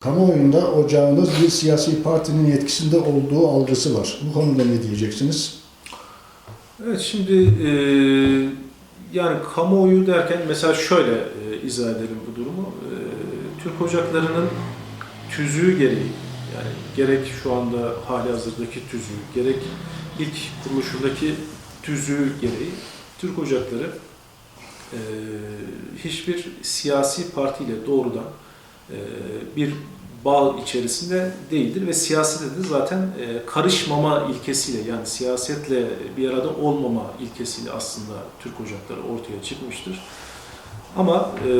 Kamuoyunda ocağınız bir siyasi partinin yetkisinde olduğu algısı var. Bu konuda ne diyeceksiniz? Evet şimdi e, yani kamuoyu derken mesela şöyle e, izah edelim bu durumu. E, Türk ocaklarının tüzüğü gereği yani gerek şu anda hali hazırdaki tüzüğü gerek ilk kuruluşundaki tüzüğü gereği Türk ocakları e, hiçbir siyasi partiyle doğrudan bir bağ içerisinde değildir ve siyasete de zaten e, karışmama ilkesiyle yani siyasetle bir arada olmama ilkesiyle aslında Türk ocakları ortaya çıkmıştır. Ama e,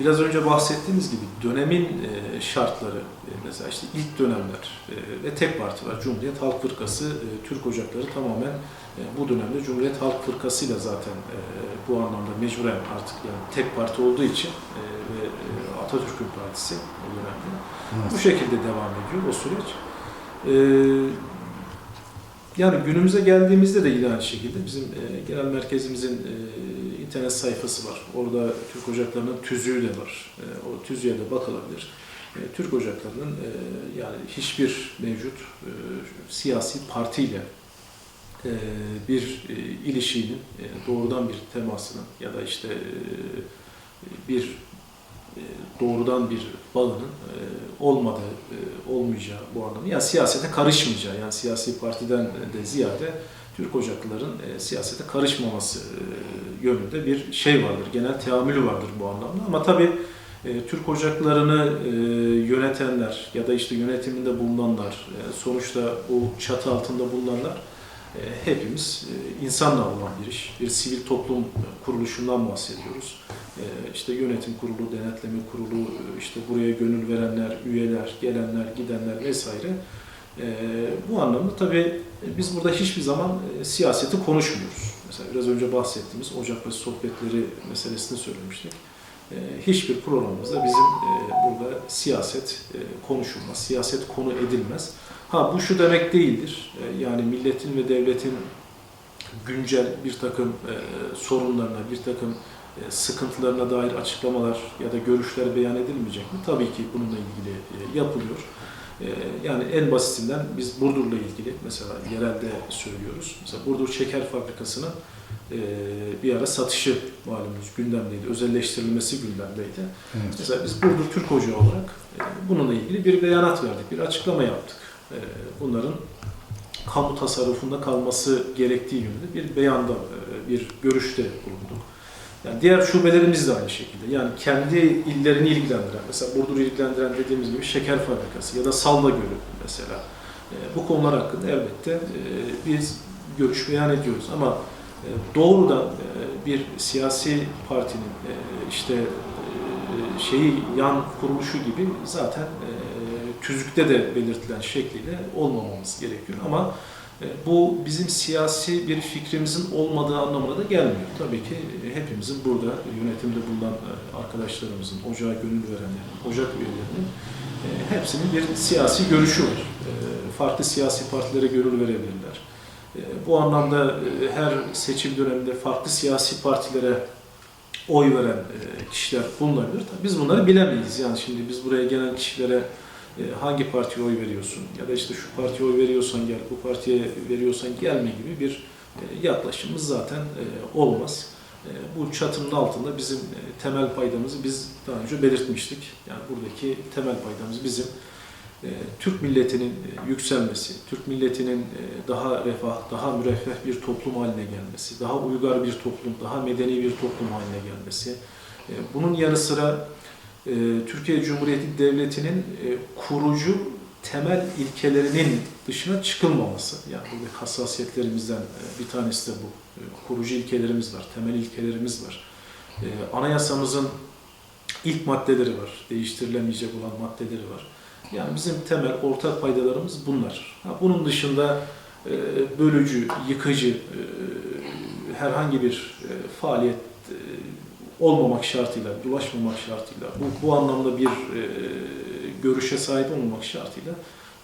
biraz önce bahsettiğimiz gibi dönemin e, şartları e, mesela işte ilk dönemler e, ve tek parti var Cumhuriyet Halk Fırkası e, Türk ocakları tamamen e, bu dönemde Cumhuriyet Halk Fırkası ile zaten e, bu anlamda mecburen artık yani tek parti olduğu için e, ve e, Atatürk'ün partisi o dönemde bu şekilde devam ediyor o süreç. E, yani günümüze geldiğimizde de yine aynı şekilde bizim e, genel merkezimizin e, internet sayfası var. Orada Türk Ocakları'nın tüzüğü de var. E, o tüzüğe de bakılabilir. E, Türk Ocakları'nın e, yani hiçbir mevcut e, siyasi partiyle e, bir e, ilişiğinin e, doğrudan bir temasının ya da işte e, bir e, doğrudan bir bağının e, olmadığı, e, olmayacağı bu anlamda. Yani siyasete karışmayacağı, yani siyasi partiden de ziyade Türk Ocaklıların e, siyasete karışmaması e, yönünde bir şey vardır, genel teamülü vardır bu anlamda. Ama tabii e, Türk Ocaklarını e, yönetenler ya da işte yönetiminde bulunanlar, e, sonuçta bu çatı altında bulunanlar e, hepimiz e, insanla olan bir iş, bir sivil toplum kuruluşundan bahsediyoruz. E, işte yönetim kurulu, denetleme kurulu, e, işte buraya gönül verenler, üyeler, gelenler, gidenler vesaire. E, bu anlamda tabii biz burada hiçbir zaman e, siyaseti konuşmuyoruz. Mesela biraz önce bahsettiğimiz Ocakbaşı sohbetleri meselesini söylemiştik. E, hiçbir programımızda bizim e, burada siyaset e, konuşulmaz, siyaset konu edilmez. Ha bu şu demek değildir. E, Yani milletin ve devletin güncel bir takım e, sorunlarına, bir takım e, sıkıntılarına dair açıklamalar ya da görüşler beyan edilmeyecek mi? Tabii ki bununla ilgili e, yapılıyor. E, Yani en basitinden biz Burdur'la ilgili mesela yerelde söylüyoruz. Mesela Burdur Şeker Fabrikası'nın e, bir ara satışı malumunuz gündemdeydi, özelleştirilmesi gündemdeydi. Evet. Mesela biz Burdur Türk Ocağı olarak e, bununla ilgili bir beyanat verdik, bir açıklama yaptık. E, Bunların kamu tasarrufunda kalması gerektiği yönünde bir beyanda, bir görüşte bulunduk. Yani diğer şubelerimiz de aynı şekilde. Yani kendi illerini ilgilendiren, mesela Burdur'u ilgilendiren dediğimiz gibi şeker fabrikası ya da Salda Gölü mesela. E, Bu konular hakkında elbette e, biz görüş beyan ediyoruz ama e, doğrudan e, bir siyasi partinin e, işte e, şeyi yan kuruluşu gibi zaten e, tüzükte de belirtilen şekliyle olmamamız gerekiyor ama bu bizim siyasi bir fikrimizin olmadığı anlamına da gelmiyor. Tabii ki e, hepimizin burada yönetimde bulunan e, arkadaşlarımızın, ocağa gönül verenlerin, ocak üyelerinin e, hepsinin bir siyasi görüşü var. E, Farklı siyasi partilere gönül verebilirler. E, Bu anlamda e, her seçim döneminde farklı siyasi partilere oy veren e, kişiler bulunabilir. Biz bunları bilemeyiz. Yani şimdi biz buraya gelen kişilere e, hangi partiye oy veriyorsun ya da işte şu partiye oy veriyorsan gel, bu partiye veriyorsan gelme gibi bir e, yaklaşımımız zaten e, olmaz. E, Bu çatının altında bizim e, temel paydamızı biz daha önce belirtmiştik. Yani buradaki temel paydamız bizim e, Türk milletinin e, yükselmesi, Türk milletinin e, daha refah, daha müreffeh bir toplum haline gelmesi, daha uygar bir toplum, daha medeni bir toplum haline gelmesi. E, Bunun yanı sıra e, Türkiye Cumhuriyeti Devleti'nin e, kurucu temel ilkelerinin dışına çıkılmaması. Yani buradaki hassasiyetlerimizden e, bir tanesi de bu. E, Kurucu ilkelerimiz var, temel ilkelerimiz var. E, Anayasamızın ilk maddeleri var, değiştirilemeyecek olan maddeleri var. Yani bizim temel ortak paydalarımız bunlar. Bunun dışında bölücü, yıkıcı herhangi bir faaliyet olmamak şartıyla, bulaşmamak şartıyla, bu, bu anlamda bir e, görüşe sahip olmamak şartıyla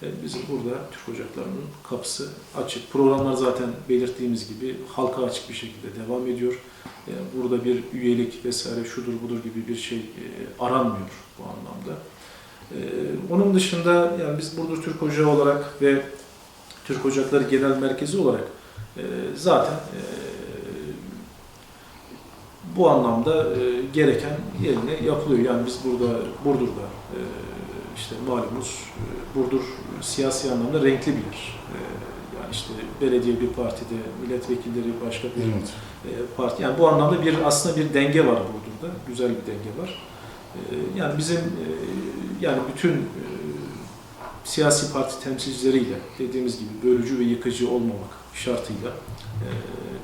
E, Bizim burada Türk Ocakları'nın kapısı açık. Programlar zaten belirttiğimiz gibi halka açık bir şekilde devam ediyor. E, Burada bir üyelik vesaire şudur budur gibi bir şey e, aranmıyor bu anlamda. E, Onun dışında yani biz Burdur Türk Ocağı olarak ve Türk Ocakları Genel Merkezi olarak e, zaten e, bu anlamda e, gereken yerine yapılıyor. Yani biz burada Burdur'da e, işte malumunuz e, Burdur siyasi anlamda renkli bir yer. E, yani işte belediye bir partide, milletvekilleri başka bir Evet. e, parti. Yani bu anlamda bir aslında bir denge var Burdur'da. Güzel bir denge var. E, Yani bizim e, yani bütün e, siyasi parti temsilcileriyle dediğimiz gibi bölücü ve yıkıcı olmamak şartıyla e,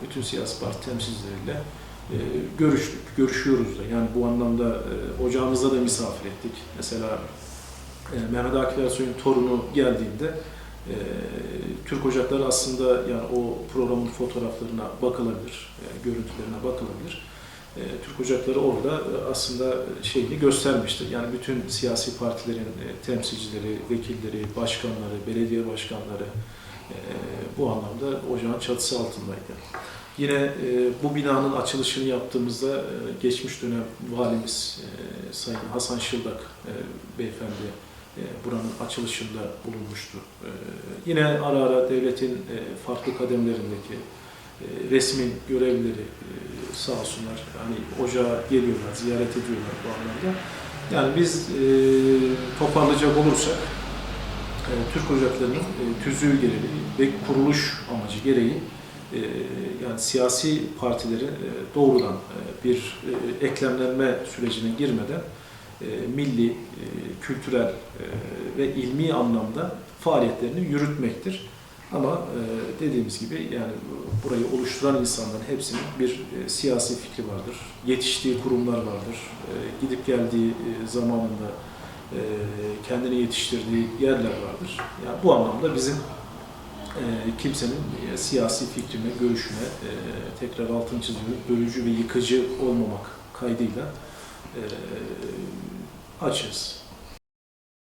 bütün siyasi parti temsilcileriyle e, görüştük, görüşüyoruz da. Yani bu anlamda e, ocağımızda da misafir ettik. Mesela e, Mehmet Akif Ersoy'un torunu geldiğinde e, Türk Ocakları aslında yani o programın fotoğraflarına bakılabilir, e, görüntülerine bakılabilir. Türk Ocakları orada aslında şeyini göstermiştir. Yani bütün siyasi partilerin temsilcileri, vekilleri, başkanları, belediye başkanları bu anlamda ocağın çatısı altındaydı. Yine e, bu binanın açılışını yaptığımızda e, geçmiş dönem valimiz e, Sayın Hasan Şıldak e, beyefendi e, buranın açılışında bulunmuştu. E, yine ara ara devletin e, farklı kademelerindeki e, resmi görevlileri e, sağ olsunlar hani ocağa geliyorlar, ziyaret ediyorlar bu anlamda. Yani biz e, toparlayacak olursak Türk Ocakları'nın e, tüzüğü gereği ve kuruluş amacı gereği e, yani siyasi partilerin e, doğrudan e, bir e, eklemlenme sürecine girmeden e, milli, e, kültürel e, ve ilmi anlamda faaliyetlerini yürütmektir. Ama e, dediğimiz gibi yani burayı oluşturan insanların hepsinin bir e, siyasi fikri vardır. Yetiştiği kurumlar vardır. E, gidip geldiği e, zamanında e, kendini yetiştirdiği yerler vardır. Yani bu anlamda bizim e, kimsenin e, siyasi fikrine, görüşüne tekrar altını çiziyoruz. Bölücü ve yıkıcı olmamak kaydıyla açız.